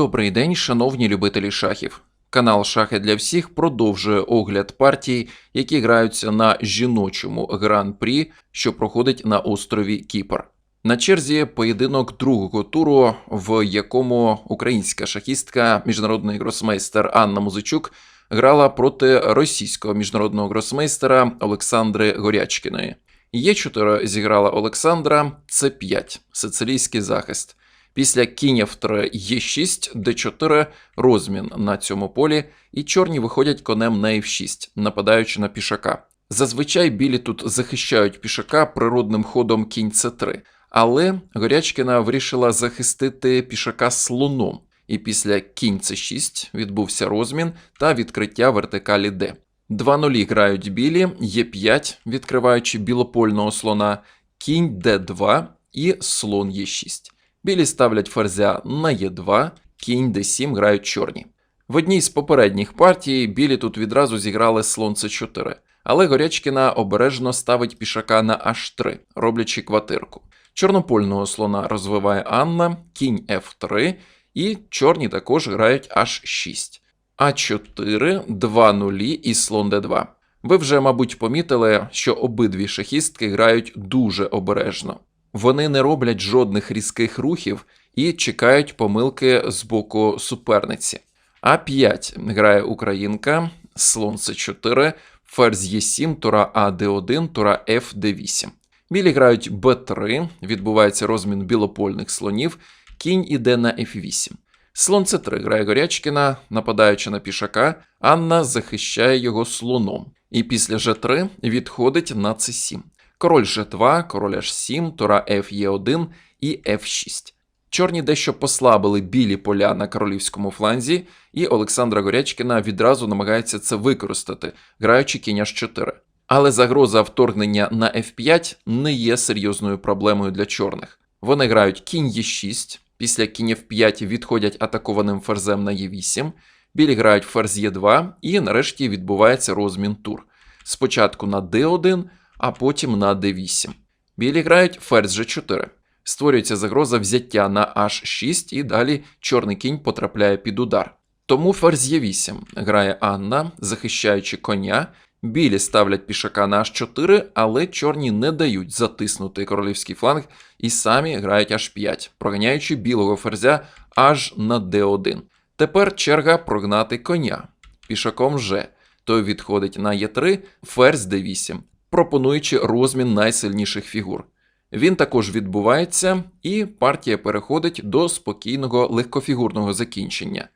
Добрий день, шановні любителі шахів. Канал Шахи для всіх продовжує огляд партій, які граються на жіночому гран-прі, що проходить на острові Кіпр. На черзі поєдинок другого туру, в якому українська шахістка, міжнародний гросмейстер Анна Музичук грала проти російського міжнародного гросмейстера Олександри Горячкіної. Є4 зіграла Олександра, С5 сицилійський захист. Після кінь F3 Е6, Д4 розмін на цьому полі, і чорні виходять конем на F6, нападаючи на пішака. Зазвичай білі тут захищають пішака природним ходом кінь С3, але Горячкіна вирішила захистити пішака слоном, і після кінь С6 відбувся розмін та відкриття вертикалі Д. Два нулі грають білі, Е5, відкриваючи білопольного слона, кінь Д2 і слон Е6. Білі ставлять ферзя на Е2, кінь d7 грають чорні. В одній з попередніх партій білі тут відразу зіграли слон c4, але Горячкіна обережно ставить пішака на h3, роблячи квартирку. Чорнопольного слона розвиває Анна, кінь f3, і чорні також грають h6. А4, 2 нулі і слон d2. Ви вже, мабуть, помітили, що обидві шахістки грають дуже обережно. Вони не роблять жодних різких рухів і чекають помилки з боку суперниці. А5 грає Українка, слон С4, ферзь Е7, тура АД1, тура ФД8. Білі грають Б3, відбувається розмін білопольних слонів, кінь іде на F8. Слон С3 грає Горячкіна, нападаючи на пішака, Анна захищає його слоном. І після Ж3 відходить на С7 король G2, король H7, тура Ф'Е1 і F6. Чорні дещо послабили білі поля на королівському фланзі, і Олександра Горячкіна відразу намагається це використати, граючи кінь H4. Але загроза вторгнення на F5 не є серйозною проблемою для чорних. Вони грають кінь Е6, після кінь F5 відходять атакованим ферзем на Е8, білі грають ферзь Е2, і нарешті відбувається розмін тур. Спочатку на D1, а потім на d8. Білі грають ферзь g4. Створюється загроза взяття на h6, і далі чорний кінь потрапляє під удар. Тому ферзь e8 грає Анна, захищаючи коня. Білі ставлять пішака на h4, але чорні не дають затиснути королівський фланг і самі грають h5, проганяючи білого ферзя аж на d1. Тепер черга прогнати коня. Пішаком G. Той відходить на e3, ферзь d8 пропонуючи розмін найсильніших фігур. Він також відбувається, і партія переходить до спокійного легкофігурного закінчення.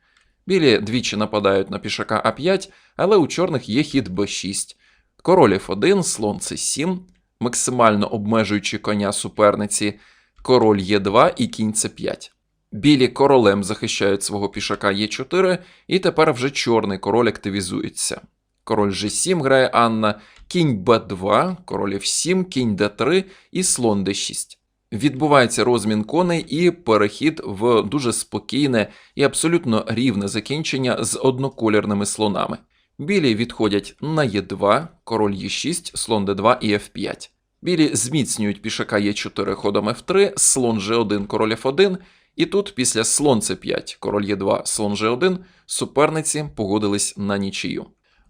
Білі двічі нападають на пішака А5, але у чорних є хід Б6, король F1, слон С7, максимально обмежуючи коня суперниці, король Е2 і кінь С5. Білі королем захищають свого пішака Е4, і тепер вже чорний король активізується. Король G7 грає Анна, кінь b2, король f7, кінь d3 і слон d6. Відбувається розмін коней і перехід в дуже спокійне і абсолютно рівне закінчення з одноколірними слонами. Білі відходять на Е2, король Е6, слон d2 і F5. Білі зміцнюють пішака Е4 ходом F3, слон G1, король F1, і тут після слон С5, король Е2, слон G1 суперниці погодились на нічию.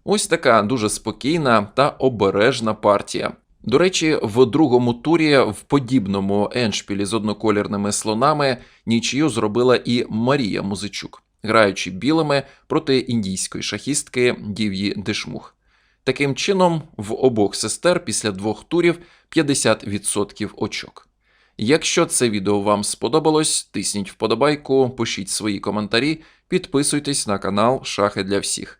Ось така дуже спокійна та обережна партія. До речі, в другому турі в подібному еншпілі з одноколірними слонами нічию зробила і Марія Музичук, граючи білими проти індійської шахістки Дів'ї Дешмух. Таким чином, в обох сестер після двох турів 50% очок. Якщо це відео вам сподобалось, тисніть вподобайку, пишіть свої коментарі, підписуйтесь на канал Шахи для всіх.